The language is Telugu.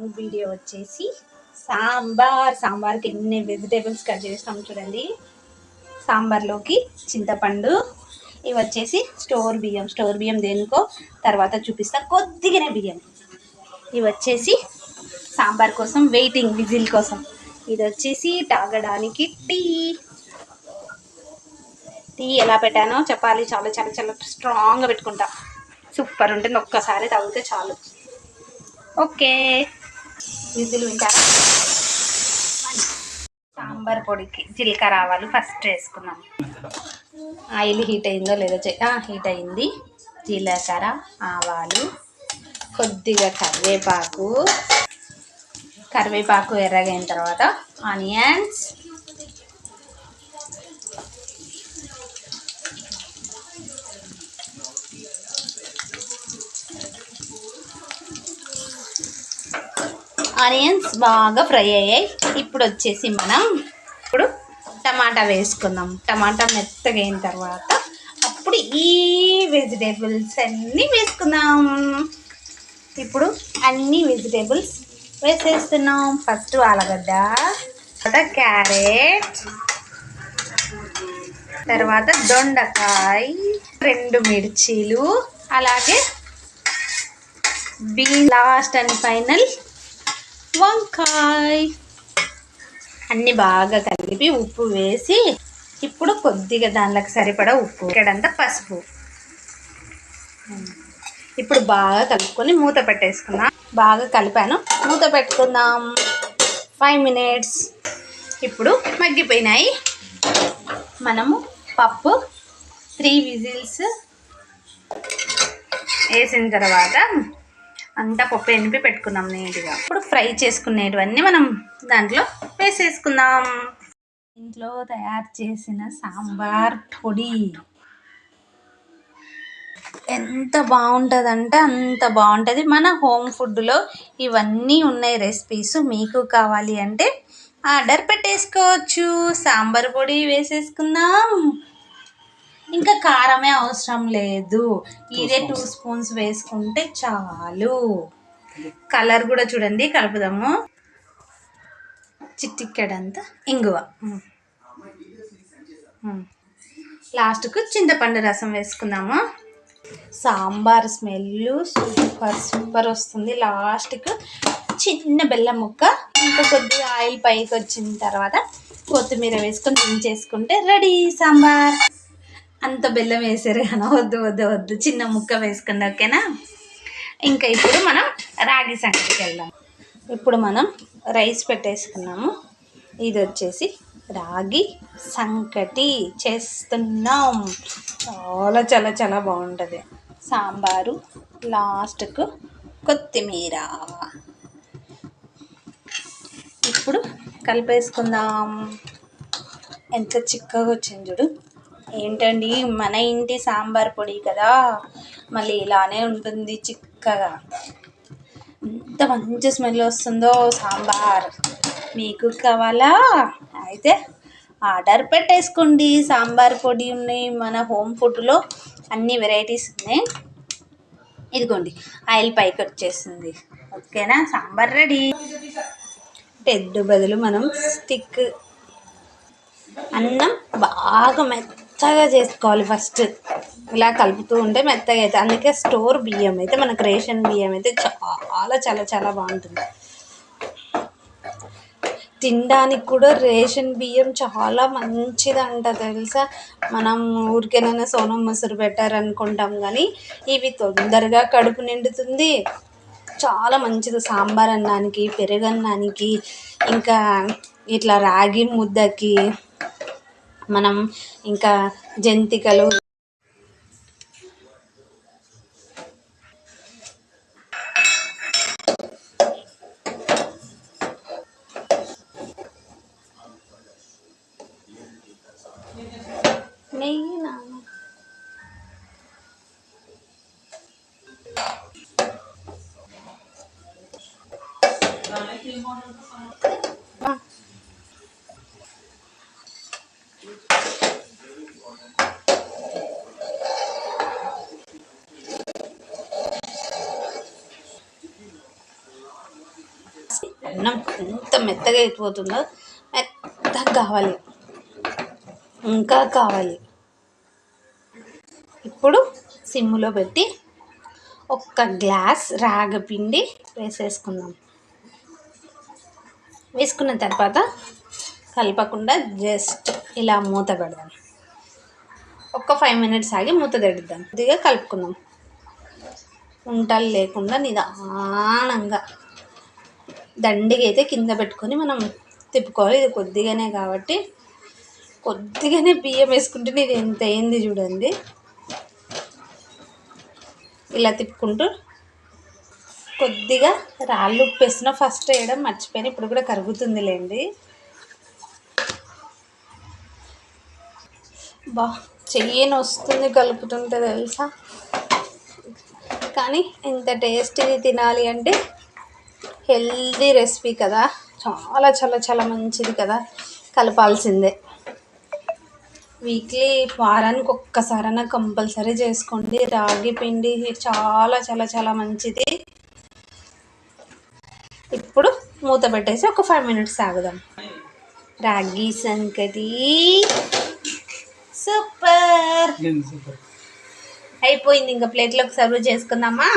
లాంగ్ వీడియో వచ్చేసి సాంబార్. సాంబార్కి ఎన్ని వెజిటేబుల్స్ కట్ చేస్తాం చూడండి. సాంబార్లోకి చింతపండు ఇవి వచ్చేసి స్టోర్ బియ్యం. స్టోర్ బియ్యం దేనికో? తర్వాత చూపిస్తా. కొద్దిగానే బియ్యం. ఇవి వచ్చేసి సాంబార్ కోసం వెయిటింగ్ విజిల్ కోసం. ఇది వచ్చేసి తాగడానికి టీ. టీ ఎలా పెట్టానో చెప్పాలి. చాలా చాలా చాలా స్ట్రాంగ్గా పెట్టుకుంటా. సూపర్ ఉంటుంది. ఒక్కసారి తాగితే చాలు. ఓకే. విజులు వింటారా? సాంబార్ పొడికి జీలకర్ర ఆవాలు ఫస్ట్ వేసుకున్నాం. ఆయిల్ హీట్ అయిందో లేదో హీట్ అయింది. జీలకర్ర ఆవాలు కొద్దిగా కరివేపాకు. కరివేపాకు ఎర్రగైన తర్వాత ఆనియన్స్ ఆనియన్స్ బాగా ఫ్రై అయ్యాయి. ఇప్పుడు వచ్చేసి మనం ఇప్పుడు టమాటా వేసుకుందాం. టమాటా మెత్తగా అయిన తర్వాత అప్పుడు ఈ వెజిటేబుల్స్ అన్నీ వేసుకుందాం. ఇప్పుడు అన్ని వెజిటేబుల్స్ వేసేస్తున్నాం. ఫస్ట్ ఆలగడ్డ తర్వాత క్యారెట్ తర్వాత దొండకాయ రెండు మిర్చీలు అలాగే బీ లాస్ట్ అండ్ ఫైనల్ వంకాయ. అన్ని బాగా కలిపి ఉప్పు వేసి ఇప్పుడు కొద్దిగా దానిలోకి సరిపడా ఉప్పు ఇక్కడంతా పసుపు. ఇప్పుడు బాగా కలుపుకొని మూత పెట్టేసుకుందాం బాగా కలిపాను. మూత పెట్టుకుందాం. ఫైవ్ మినిట్స్ ఇప్పుడు మగ్గిపోయినాయి. మనము పప్పు త్రీ విజిల్స్ వేసిన తర్వాత అంతా పప్పు ఎనిపి పెట్టుకున్నాం నీట్గా. ఇప్పుడు ఫ్రై చేసుకునేటివన్నీ మనం దాంట్లో వేసేసుకుందాం. ఇంట్లో తయారు చేసిన సాంబార్ పొడి. ఎంత బాగుంటుందంటే అంత బాగుంటుంది. మన హోమ్ ఫుడ్లో ఇవన్నీ ఉన్నాయి రెసిపీస్. మీకు కావాలి అంటే ఆర్డర్ పెట్టేసుకోవచ్చు. సాంబార్ పొడి వేసేసుకుందాం. ఇంకా కారమే అవసరం లేదు. ఇదే టూ స్పూన్స్ వేసుకుంటే చాలు. కలర్ కూడా చూడండి కలుపుదాము. చిట్టిక్కడంతా ఇంగువ. లాస్ట్కు చింతపండు రసం వేసుకుందాము. సాంబార్ స్మెల్ సూపర్ సూపర్ వస్తుంది. లాస్ట్కు చిన్న బెల్లం ముక్క ఇంకా కొద్దిగా ఆయిల్ పైకి వచ్చిన తర్వాత కొత్తిమీర వేసుకొని దించేసుకుంటే రెడీ సాంబార్. అంత బెల్లం వేసారు కానీ వద్దు వద్దు వద్దు. చిన్న ముక్క వేసుకుంది ఓకేనా? ఇంకా ఇప్పుడు మనం రాగి సంగతికి వెళ్దాం. ఇప్పుడు మనం రైస్ పెట్టేసుకున్నాము. ఇది వచ్చేసి రాగి సంకటి చేస్తున్నాం. చాలా చాలా చాలా బాగుంటుంది. సాంబారు లాస్ట్కు కొత్తిమీర. ఇప్పుడు కలిపేసుకుందాం. ఎంత చిక్కగా వచ్చింది చూడు. ఏంటండి? మన ఇంటి సాంబార్ పొడి కదా. మళ్ళీ ఇలానే ఉంటుంది చిక్కగా. ఎంత మంచి స్మెల్ వస్తుందో సాంబార్. మీకు కావాలా? అయితే ఆర్డర్ పెట్టేసుకోండి. సాంబార్ పొడి ఉన్నాయి మన హోమ్ ఫుడ్లో. అన్ని వెరైటీస్ ఉన్నాయి. ఇదిగోండి ఆయిల్ పైకి వచ్చేసింది. ఓకేనా? సాంబార్ రెడీ. టెడ్ బదులు మనం స్టిక్ అన్నం బాగా మెత్తగా చేసుకోవాలి ఫస్ట్ ఇలా కలుపుతూ ఉంటే మెత్తగా అయితే అందుకే స్టోర్ బియ్యం అయితే మనకు రేషన్ బియ్యం అయితే చాలా చాలా చాలా బాగుంటుంది. తినడానికి కూడా రేషన్ బియ్యం చాలా మంచిదంట తెలుసా? మనం ఊరికేనైనా సోనం మొసరు పెట్టారనుకుంటాం కానీ ఇవి తొందరగా కడుపు నిండుతుంది. చాలా మంచిది. సాంబార్ అన్నానికి పెరుగన్నానికి ఇంకా ఇట్లా రాగి ముద్దకి మనం ఇంకా జంతికలు Thank you. అన్నం ఎంత మెత్తగా అయిపోతుందో మెత్తగా కావాలి. ఇంకా కావాలి. ఇప్పుడు సిమ్ములో పెట్టి ఒక్క గ్లాస్ రాగపిండి వేసేసుకుందాం. వేసుకున్న తర్వాత కలపకుండా జస్ట్ ఇలా మూత పెడదాం. ఒక్క ఫైవ్ మినిట్స్ ఆగి మూత తెడుద్దాం. కొద్దిగా కలుపుకుందాం. ఉంటలు లేకుండా నిదానంగా దండిగా అయితే కింద పెట్టుకొని మనం తిప్పుకోవాలి. ఇది కొద్దిగానే కాబట్టి కొద్దిగానే బియ్యం వేసుకుంటే ఇది ఎంత అయింది చూడండి. ఇలా తిప్పుకుంటూ కొద్దిగా రాళ్ళు ఉప్పు వేసిన ఫస్ట్ వేయడం మర్చిపోయిన. ఇప్పుడు కూడా కరుగుతుందిలేండి. బా చెయ్యని వస్తుంది కలుపుతుంటే తెలుసా? కానీ ఇంత టేస్టీది తినాలి అంటే హెల్దీ రెసిపీ కదా. చాలా చాలా చాలా మంచిది కదా. కలపాల్సిందే. వీక్లీ వారానికి ఒక్కసారైనా కంపల్సరీ చేసుకోండి. రాగి పిండి చాలా చాలా చాలా మంచిది. ఇప్పుడు మూత పెట్టేసి ఒక ఫైవ్ మినిట్స్ ఆగుదాం. రాగి సంకటి. సూపర్. అయిపోయింది. ఇంకా ప్లేట్లోకి సర్వ్ చేసుకుందామా?